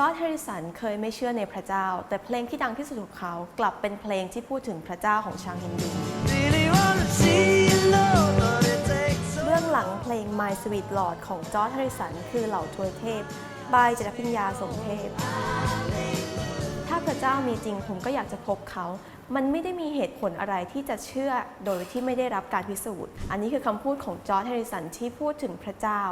จอร์จแฮร์ริสันเคยไม่เชื่อในพระเจ้า แต่เพลงที่ดังที่สุดของเขากลับเป็นเพลงที่พูดถึงพระเจ้าของชาวฮินดู Really wanna see you, Lord, but it takes so เบื้องหลังเพลง My Sweet Lord ของจอร์จแฮร์ริสันคือเหล่าทวยเทพ บายจิตรพิญญาสมเทพ ถ้าพระเจ้ามีจริงผมก็อยากจะพบเขา มันไม่ได้มีเหตุผลอะไรที่จะเชื่อโดยที่ไม่ได้รับการพิสูจน์ อันนี้คือคำพูดของจอร์จแฮร์ริสันที่พูดถึงพระเจ้า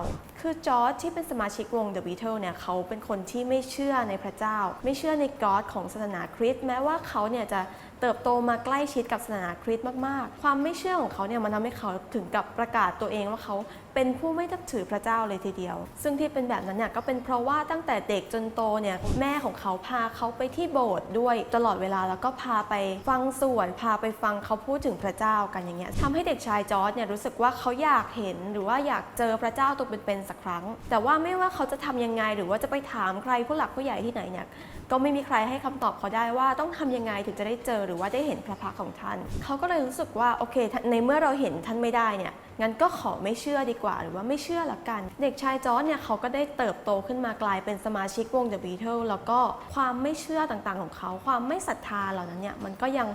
คือจอร์จที่เป็นสมาชิกวง The Beatles เนี่ยเขาเป็นคนที่ไม่เชื่อในพระเจ้า ไม่เชื่อในกอดของศาสนาคริสต์แม้ว่าเขาเนี่ยจะเติบโตมาใกล้ชิดกับศาสนาคริสต์มากๆ ความไม่เชื่อของเขาเนี่ยมันทำให้เขาถึงกับประกาศตัวเองว่าเขา เป็นผู้ไม่นับถือพระเจ้าเลยทีเดียว ซึ่งที่เป็นแบบนั้นเนี่ยก็เป็นเพราะว่าตั้งแต่เด็กจนโตเนี่ยแม่ของเขาพาเขาไปที่โบสถ์ด้วยตลอดเวลาแล้วก็พาไปฟังสวดพาไปฟังเขาพูดถึงพระเจ้ากันอย่างเงี้ยทำให้เด็กชายจอร์จเนี่ยรู้สึกว่าเขาอยากเห็นหรือว่าอยากเจอพระเจ้าตัวเป็นๆสักครั้ง แต่ว่าไม่ว่าเขาจะทำยังไงหรือว่าจะไปถามใครผู้หลักผู้ใหญ่ที่ไหนเนี่ย ก็ไม่มีใครให้คำตอบเขาได้ว่าต้องทำยังไงถึงจะได้เจอหรือว่าได้เห็นพระพักของท่าน เขาก็เลยรู้สึกว่าโอเค ในเมื่อเราเห็นท่านไม่ได้เนี่ยงั้นก็ขอไม่เชื่อดีกว่า หรือว่าไม่เชื่อละกัน เด็กชายจอร์จเนี่ยเขาก็ได้เติบโตขึ้นมากลายเป็นสมาชิกวง The Beatles แล้วก็ความไม่เชื่อต่างๆของเขา ความไม่ศรัทธาเหล่านั้นเนี่ยมันก็ยัง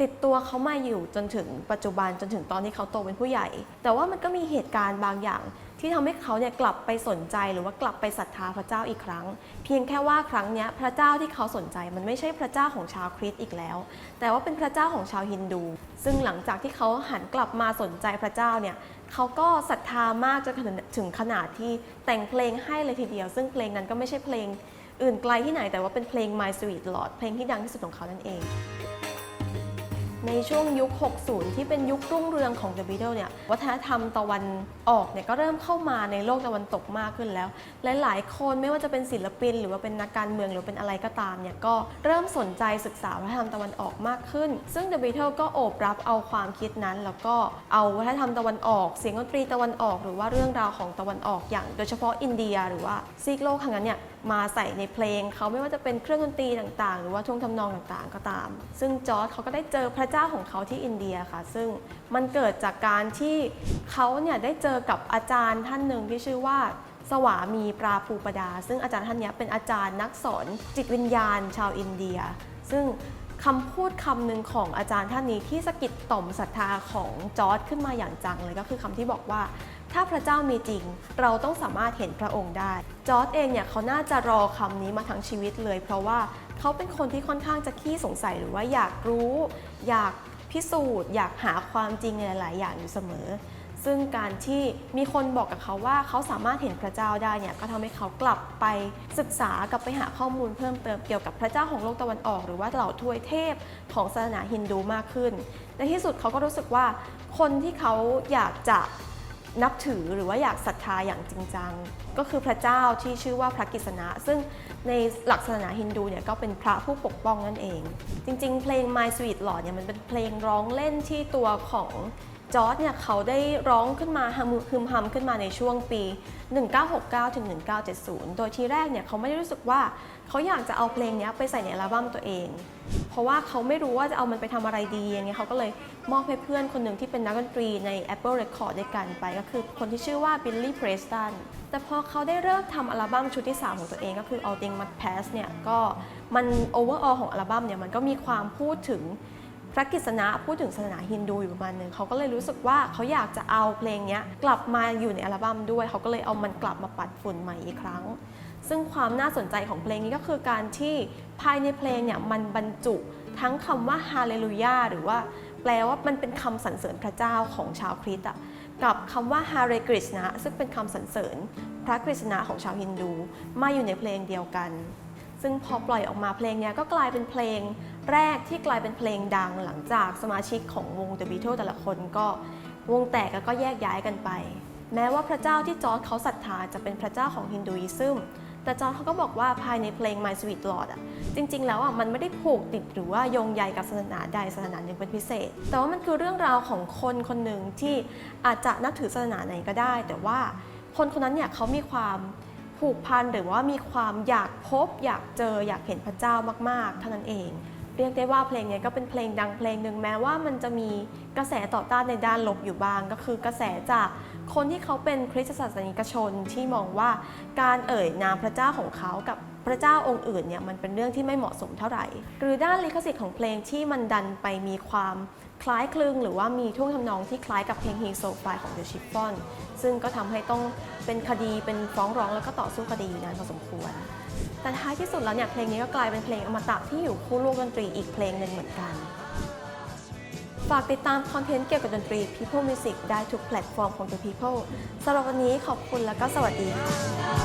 ติดตัวเขามาอยู่จนถึงปัจจุบันจนถึงตอนที่เขาโตเป็นผู้ใหญ่ แต่ว่ามันก็มีเหตุการณ์บางอย่าง ที่ทำให้เขาเนี่ยกลับไปสนใจหรือว่ากลับไปศรัทธาพระเจ้าอีกครั้ง เพียงแค่ว่าครั้งนี้พระเจ้าที่เขาสนใจมันไม่ใช่พระเจ้าของชาวคริสต์อีกแล้ว แต่ว่าเป็นพระเจ้าของชาวฮินดู ซึ่งหลังจากที่เขาหันกลับมาสนใจพระเจ้าเนี่ยเขาก็ศรัทธามากจนถึงขนาดที่แต่งเพลงให้เลยทีเดียว ซึ่งเพลงนั้นก็ไม่ใช่เพลงอื่นไกลที่ไหนแต่ว่าเป็นเพลง My Sweet Lord เพลงที่ดังที่สุดของเขานั่นเอง ในช่วงยุค 60 ที่เป็นยุครุ่งเรืองของ The Beatles เนี่ย วัฒนธรรมตะวันออกเนี่ยก็เริ่มเข้ามาในโลกตะวันตกมากขึ้นแล้ว หลายๆ คนไม่ว่าจะเป็นศิลปิน หรือว่าเป็นนักการเมืองหรือเป็นอะไรก็ตามเนี่ยก็เริ่มสนใจศึกษาวัฒนธรรมตะวันออกมากขึ้น ซึ่ง The Beatles ก็โอบรับเอาความคิดนั้น แล้วก็เอาวัฒนธรรมตะวันออก เสียงดนตรีตะวันออก หรือว่าเรื่องราวของตะวันออกอย่าง โดยเฉพาะอินเดีย หรือว่าซีกโลกทางนั้นเนี่ยมาใส่ในเพลงเขาไม่ว่าจะเป็นเครื่องดนตรีต่างๆ หรือว่าท่วงทำนองต่างๆก็ตาม ซึ่งจอร์จเขาก็ได้เจอพระเจ้าของเขาที่อินเดียค่ะ ซึ่งมันเกิดจากการที่เขาเนี่ยได้เจอกับอาจารย์ท่านหนึ่งที่ชื่อว่าสวามีปราภูปดา ซึ่งอาจารย์ท่านนี้เป็นอาจารย์นักสอนจิตวิญญาณชาวอินเดีย ซึ่งคำพูดคำหนึ่งของอาจารย์ท่านนี้ที่สะกิดต่อมศรัทธาของจอร์ดขึ้นมาอย่างจังเลยก็คือคำที่บอกว่า ถ้าพระเจ้ามีจริง เราต้องสามารถเห็นพระองค์ได้ จอร์ดเองเนี่ยเขาน่าจะรอคำนี้มาทั้งชีวิตเลย เพราะว่าเขาเป็นคนที่ค่อนข้างจะขี้สงสัยหรือว่าอยากรู้ อยากพิสูจน์ อยากหาความจริงในหลาย ๆ อย่างอยู่เสมอ ซึ่งการที่มีคนบอกกับเขาว่าเขาสามารถเห็นพระเจ้าได้เนี่ยก็ทำให้เขากลับไปศึกษากลับไปหาข้อมูลเพิ่มเติมเกี่ยวกับพระเจ้าของโลกตะวันออก หรือว่าเหล่าทวยเทพของศาสนาฮินดูมากขึ้น ในที่สุดเขาก็รู้สึกว่าคนที่เขาอยากจะ นับถือหรือว่าอยากศรัทธาอย่างจริงจัง ก็คือพระเจ้าที่ชื่อว่าพระกิษณะ ซึ่งในหลักศาสนาฮินดูเนี่ยก็เป็นพระผู้ปกป้องนั่นเอง จริง ๆ เพลง My Sweet Lord เนี่ยมันเป็นเพลงร้องเล่นที่ตัวของจอร์ดเนี่ยเขาได้ร้องขึ้นมาฮึมฮัมขึ้นมาในช่วงปี 1969ถึง1970 โดยทีแรกเนี่ยเขาไม่ได้รู้สึกว่าเขาอยากจะเอาเพลงนี้ไปใส่ในอัลบั้มตัวเอง ราะว่าเขาไม่รู้ว่าจะเอามันไปทำอะไรดีอย่างเงี้ยเขาก็เลยมอบให้เพื่อนคนหนึ่งที่เป็นนักดนตรีใน Apple Record ด้วยกันไป ก็คือคนที่ชื่อว่า Billy Preston แต่พอเขาได้เริ่มทำอัลบั้มชุดที่ 3 ของตัวเองก็คือ All Things Must Pass เนี่ยก็มัน overall ของอัลบั้มเนี่ยมันก็มีความพูดถึงพระกฤษณะพูดถึงศาสนาฮินดูอยู่ประมาณหนึงเขาก็เลยรู้สึกว่าเขาอยากจะเอาเพลงเนี้ยกลับมาอยู่ในอัลบั้มด้วย เขาก็เลยเอามันกลับมาปัดฝุ่นใหม่อีกครั้ง ซึ่งความน่าสนใจของเพลงนี้ก็คือการที่ภายในเพลงเนี่ยมันบรรจุทั้งคำว่าฮาเลลูยาหรือว่าแปลว่ามันเป็นคำสรรเสริญพระเจ้าของชาวคริสต์กับคำว่าฮาเรกฤษณะซึ่งเป็นคำสรรเสริญพระกฤษณะของชาวฮินดูมาอยู่ในเพลงเดียวกัน ซึ่งพอปล่อยออกมาเพลงเนี้ยก็กลายเป็นเพลงแรกที่กลายเป็นเพลงดังหลังจากสมาชิกของวง The Beatles แต่ละคนก็วงแตกแล้วก็แยกย้ายกันไป แม้ว่าพระเจ้าที่จอร์จเขาศรัทธาจะเป็นพระเจ้าของฮินดูอิซึม แต่จอร์เขาก็บอกว่าภายในเพลง My Sweet Lord อะจริง ๆ แล้วอะมันไม่ได้ผูกติดหรือว่าโยงใยกับศาสนาใดศาสนาหนึ่งเป็นพิเศษ แต่ว่ามันคือเรื่องราวของคนคนหนึ่งที่อาจจะนับถือศาสนาไหนก็ได้ แต่ว่าคนคนนั้นเนี่ยเขามีความผูกพันหรือว่ามีความอยากพบ อยากเจออยากเห็นพระเจ้ามากๆเท่านั้นเอง เรียกได้ว่าเพลงเนี้ยก็เป็นเพลงดังเพลงหนึ่งแม้ว่ามันจะมีกระแสต่อต้านในด้านลบอยู่บ้าง ก็คือกระแสจาก คนที่เขาเป็นคริสตศาสนิกชนที่มองว่าการเอ่ยนามพระเจ้าของเขากับพระเจ้าองค์อื่นเนี่ยมันเป็นเรื่องที่ไม่เหมาะสมเท่าไหร่ หรือด้านลิขสิทธิ์ของเพลงที่มันดันไปมีความคล้ายคลึงหรือว่ามีท่วงทำนองที่คล้ายกับเพลง He So Fly ของ The Chiffon ซึ่งก็ทำให้ต้องเป็นคดีเป็นฟ้องร้องแล้วก็ต่อสู้คดีอยู่นานพอสมควร แต่ท้ายที่สุดแล้วเนี่ยเพลงนี้ก็กลายเป็นเพลงอมตะที่อยู่คู่โลกดนตรีอีกเพลงหนึ่งเหมือนกัน ฝากติดตามคอนเทนต์เกี่ยวกับดนตรี People Music ได้ทุกแพลตฟอร์มของ The People สำหรับวันนี้ขอบคุณแล้วก็สวัสดีค่ะ